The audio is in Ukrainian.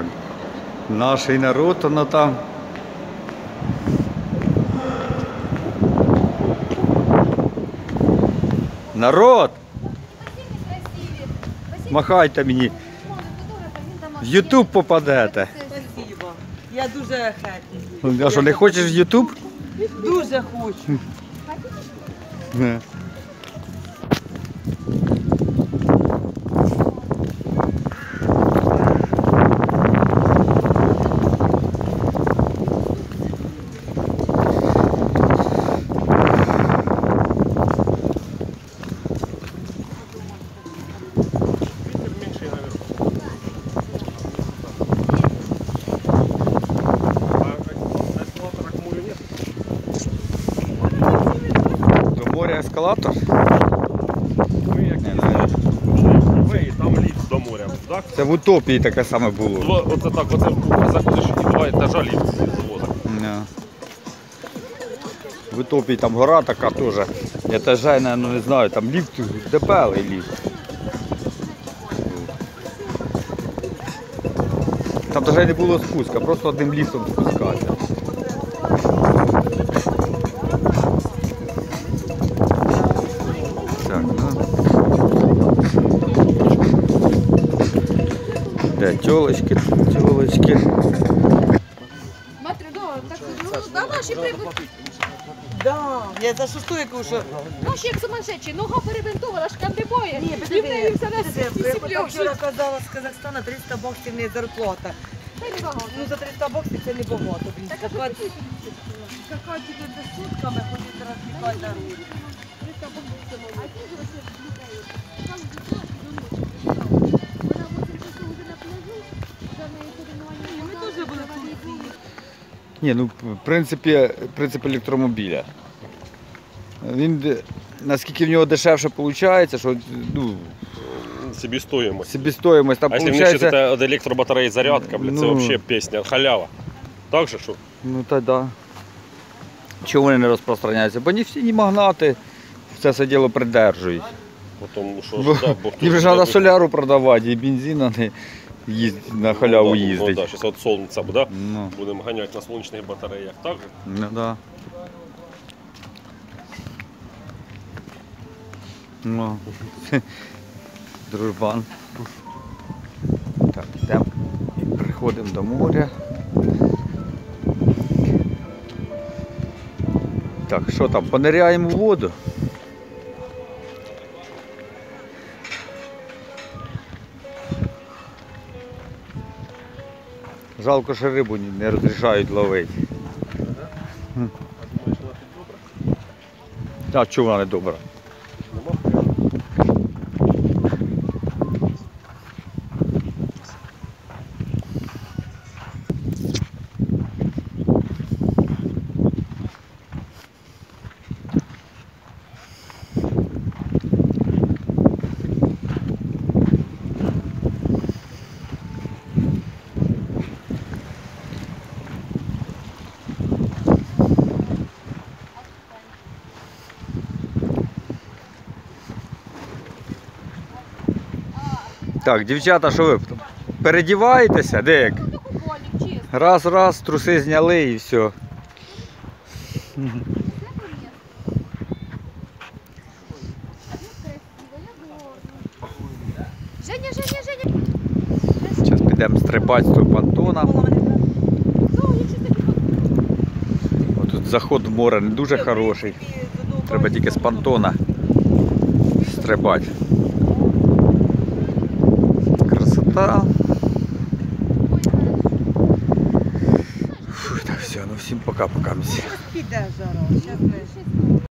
Так. Наш народ, воно там. Народ! Махайте мені. В Ютуб попадете. Спасибо. Я дуже хеппі. А що, не хочеш в Ютуб? Дуже хочу. Не. До моря ескалатор? Ви, там ліфт до моря. Так? Це в утопії таке саме було. Два- Оце так, оце заходиш і два етажа ліфт завозить. Да. В утопії там гора така теж. Етажей, ну не знаю, там ліфт, дебелий ліфт. Там навіть не було спуска, просто одним ліфтом спускатися. Де тілочки, тілочки. Смотри, да, так, ну, да, наші прибуть, Да. Я за шосту яку, що наші як сумасшедші, нога перебинтована, шкандибоє, Ні, і в неї все на я вчора казала з Казахстана 300 баксів не зарплата. Та й небагато. Ну за 300 баксів це небагато. блін. Так, а Така тільки за сутками ходить розбігати дороги. А ті ж ось людей, там Ні, ну в принципі, принцип електромобіля. Він е, наскільки в нього дешевше виходить, що ну, Собі собівстоїмость там А якщо в них ще виходить. це від електробатареї зарядка, блядь, це Ну. взагалі пісня, халява. Так же що? Ну та да. Чому вони не розпространяються? Бо не всі ні магнати це все діло придержують. Бо Тому що Бо да, бо хто їм же ж треба соляру продавати, і бензин не їздить, на халяву Ну, їздить. Ну, да, зараз от сонця буде. Ну, Будемо ганяти на сонячних батареях. Так ну да. Ну, дружбан. Так, йдемо приходимо до моря. Так, що там, пониряємо в воду? Жалко, що рибу не- розрішають ловити. А чому вона не добра? Так, дівчата, що ви? Передіваєтеся, де як? Раз, раз, труси зняли і все. Женя, Женя, Женя. Зараз підемо стрибати з того понтона. Ну, О, Тут заход в море не дуже хороший. Треба тільки з понтона стрибати. Красота. Фу, так все, ну всім пока-пока. Піде зараз. Ми.